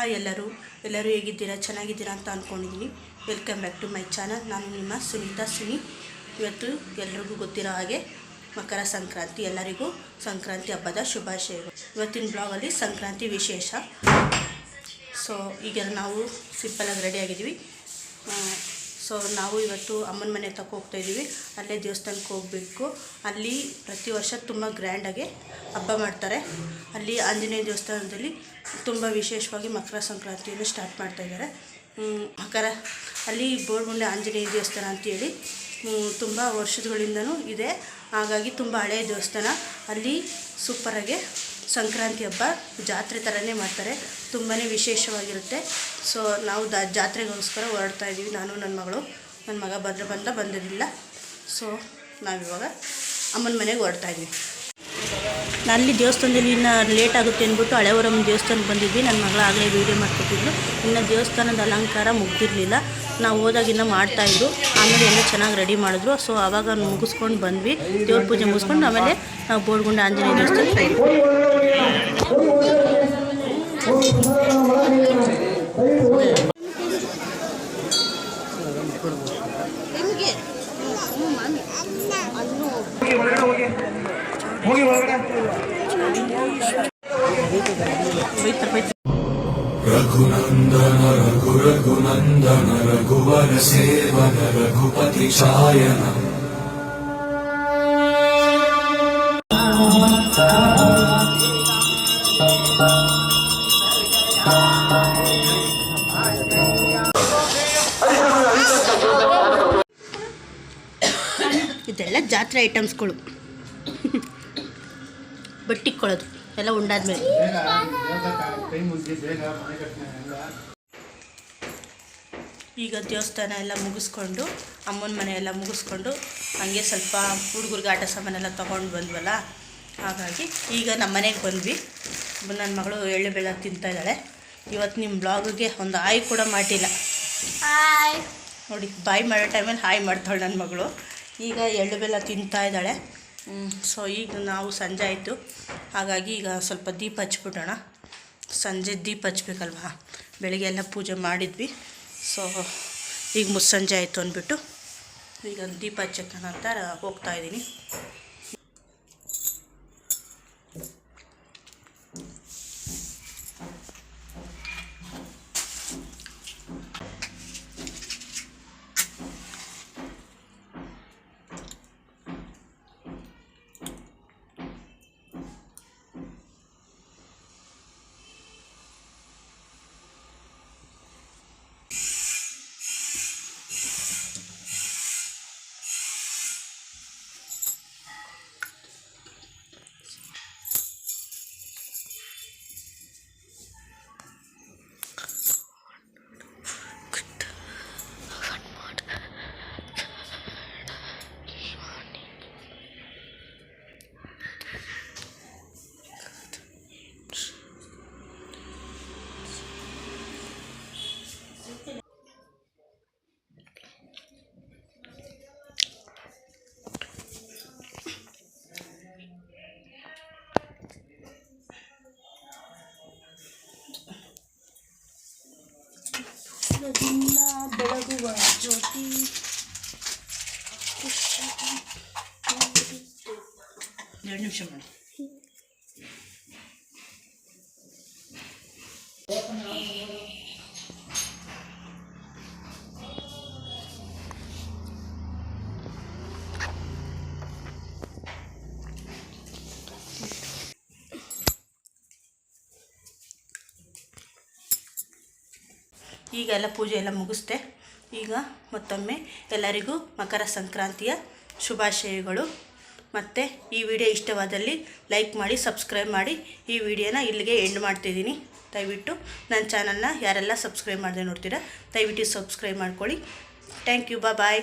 Hi ಎಲ್ಲರೂ. ಎಲ್ಲರೂ ಹೇಗಿದ್ದೀರಾ? ಚೆನ್ನಾಗಿದ್ದೀರಾ ಅಂತ ಅಂದ್ಕೊಂಡಿದ್ದೀನಿ welcome back to my channel ನಾನು ನಿಮ್ಮ ಸುನೀತಾ ಸುನಿ. ಇವತ್ತು ಎಲ್ರಿಗೂ ಗೊತ್ತಿರೋ ಹಾಗೆ ಮಕರ ಸಂಕ್ರಾಂತಿ. ಎಲ್ಲರಿಗೂ ಸಂಕ್ರಾಂತಿ ಹಬ್ಬದ ಶುಭಾಶಯಗಳು. ಇವತ್ತಿನ ಬ್ಲಾಗಲ್ಲಿ ಸಂಕ್ರಾಂತಿ ವಿಶೇಷ. ಸೊ ಈಗ ನಾವು ಸಿಂಪಲಾಗಿ ರೆಡಿಯಾಗಿದ್ದೀವಿ ಸೊ ನಾವು ಇವತ್ತು ಅಮ್ಮನ ಮನೆ ತಕ್ಕ ಹೋಗ್ತಾ ಇದ್ದೀವಿ. ಅಲ್ಲೇ ದೇವಸ್ಥಾನಕ್ಕೆ ಹೋಗಬೇಕು. ಅಲ್ಲಿ ಪ್ರತಿ ವರ್ಷ ತುಂಬ ಗ್ರ್ಯಾಂಡಾಗಿ ಹಬ್ಬ ಮಾಡ್ತಾರೆ. ಅಲ್ಲಿ ಆಂಜನೇಯ ದೇವಸ್ಥಾನದಲ್ಲಿ ತುಂಬ ವಿಶೇಷವಾಗಿ ಮಕರ ಸಂಕ್ರಾಂತಿಯನ್ನು ಸ್ಟಾರ್ಟ್ ಮಾಡ್ತಾ ಇದ್ದಾರೆ. ಹ್ಮ್, ಮಕರ ಅಲ್ಲಿ ಬೋರ್ಗುಂಡೆ ಆಂಜನೇಯ ದೇವಸ್ಥಾನ ಅಂತೇಳಿ ತುಂಬ ವರ್ಷಗಳಿಂದನೂ ಇದೆ. ಹಾಗಾಗಿ ತುಂಬ ಹಳೆಯ ದೇವಸ್ಥಾನ. ಅಲ್ಲಿ ಸೂಪರಾಗಿ ಸಂಕ್ರಾಂತಿ ಹಬ್ಬ ಜಾತ್ರೆ ಥರನೇ ಮಾಡ್ತಾರೆ. ತುಂಬಾ ವಿಶೇಷವಾಗಿರುತ್ತೆ. ಸೊ ನಾವು ದ ಜಾತ್ರೆಗೋಸ್ಕರ ಹೊರಡ್ತಾ ಇದ್ದೀವಿ. ನಾನು ನನ್ನ ಮಗಳು ನನ್ನ ಮಗ ಭದ್ರ ಬಂದ ಬಂದಿರಲಿಲ್ಲ ಸೊ ನಾವಿವಾಗ ಅಮ್ಮನ ಮನೆಗೆ ಹೊರಡ್ತಾ ಇದ್ದೀವಿ. ಅಲ್ಲಿ ದೇವಸ್ಥಾನದಲ್ಲಿ ಇನ್ನು ಲೇಟ್ ಆಗುತ್ತೆ ಅಂದ್ಬಿಟ್ಟು ಹಳೆವರಮ್ಮ ದೇವಸ್ಥಾನಕ್ಕೆ ಬಂದಿದ್ವಿ. ನನ್ನ ಮಗಳು ಆಗಲೇ ವೀಡಿಯೋ ಮಾಡ್ಕೊತಿದ್ಲು ಇನ್ನು ದೇವಸ್ಥಾನದ ಅಲಂಕಾರ ಮುಗ್ದಿರಲಿಲ್ಲ. ನಾವು ಹೋದಾಗ ಇನ್ನೂ ಮಾಡ್ತಾಯಿದ್ರು ಆಮೇಲೆ ಎಲ್ಲ ಚೆನ್ನಾಗಿ ರೆಡಿ ಮಾಡಿದ್ರು. ಸೊ ಆವಾಗ ಮುಗಿಸ್ಕೊಂಡು ಬಂದ್ವಿ. ದೇವ್ರ ಪೂಜೆ ಮುಗಿಸ್ಕೊಂಡು ಆಮೇಲೆ ನಾವು ಬೋರ್ಗುಂಡ ಆಂಜನೇಯ ದೇವಸ್ಥಾನಕ್ಕೆ. रघुनन्दन रघु रघुनन्दन रघुवर सेवन रघुपति चायनम् ಇದೆಲ್ಲ ಜಾತ್ರೆ ಐಟಮ್ಸ್ಗಳು. ಬಟ್ಟಿಕ್ಕೊಳ್ಳೋದು ಎಲ್ಲ ಉಂಡಾದ್ಮೇಲೆ. ಈಗ ದೇವಸ್ಥಾನ ಎಲ್ಲ ಮುಗಿಸ್ಕೊಂಡು ಅಮ್ಮನ ಮನೆ ಎಲ್ಲ ಮುಗಿಸ್ಕೊಂಡು ಹಂಗೆ ಸ್ವಲ್ಪ ಹುಡುಗರಿಗೆ ಆಟ ಸಾಮಾನೆಲ್ಲ ತೊಗೊಂಡು ಬಂದ್ವಲ್ಲ ಹಾಗಾಗಿ ಈಗ ನಮ್ಮ ಮನೆಗೆ ಬಂದ್ವಿ. ನನ್ನ ಮಗಳು ಎಳ್ಳು ಬೆಲ್ಲ ತಿಂತಾ ಇದ್ದಾಳೆ. ಇವತ್ತು ನಿಮ್ಮ ಬ್ಲಾಗಿಗೆ ಒಂದು ಹಾಯ್ ಕೂಡ ಮಾಡಿಲ್ಲ. ನೋಡಿ ಬಾಯ್ ಮಾಡೋ ಟೈಮಲ್ಲಿ ಹಾಯ್ ಮಾಡ್ತಾಳೆ ನನ್ನ ಮಗಳು. ಈಗ ಎಳ್ಳು ಬೆಲ್ಲ ತಿಂತಾ ಇದ್ದಾಳೆ. ಸೊ ಈಗ ನಾವು ಸಂಜೆ ಆಯಿತು. ಹಾಗಾಗಿ ಈಗ ಸ್ವಲ್ಪ ದೀಪ ಹಚ್ಬಿಡೋಣ. ಸಂಜೆ ದೀಪ ಹಚ್ಬೇಕಲ್ವಾ? ಬೆಳಿಗ್ಗೆ ಎಲ್ಲ ಪೂಜೆ ಮಾಡಿದ್ವಿ. ಸೊ ಈಗ ಮುಸ್ಸಂಜೆ ಆಯಿತು ಅಂದ್ಬಿಟ್ಟು ಈಗ ದೀಪ ಹಚ್ಚಕ್ಕೆ ಅಂತ ಹೋಗ್ತಾ ಇದ್ದೀನಿ ಬೆಳಗುವ ಜ್ಯೋತಿ ಎರಡು ನಿಮಿಷ ಮಾಡಿ ಈಗ ಎಲ್ಲ ಪೂಜೆ ಎಲ್ಲ ಮುಗಿಸ್ದೆ. ಈಗ ಮತ್ತೊಮ್ಮೆ ಎಲ್ಲರಿಗೂ ಮಕರ ಸಂಕ್ರಾಂತಿಯ ಶುಭಾಶಯಗಳು. ಮತ್ತು ಈ ವಿಡಿಯೋ ಇಷ್ಟವಾದಲ್ಲಿ ಲೈಕ್ ಮಾಡಿ, ಸಬ್ಸ್ಕ್ರೈಬ್ ಮಾಡಿ. ಈ ವಿಡಿಯೋನ ಇಲ್ಲಿಗೆ ಎಂಡ್ ಮಾಡ್ತಿದ್ದೀನಿ. ದಯವಿಟ್ಟು ನನ್ನ ಚಾನಲ್ನ ಯಾರೆಲ್ಲ ಸಬ್ಸ್ಕ್ರೈಬ್ ಮಾಡದೆ ನೋಡ್ತೀರಾ, ದಯವಿಟ್ಟು ಸಬ್ಸ್ಕ್ರೈಬ್ ಮಾಡ್ಕೊಳ್ಳಿ. ಥ್ಯಾಂಕ್ ಯು ಬಾ ಬಾಯ್.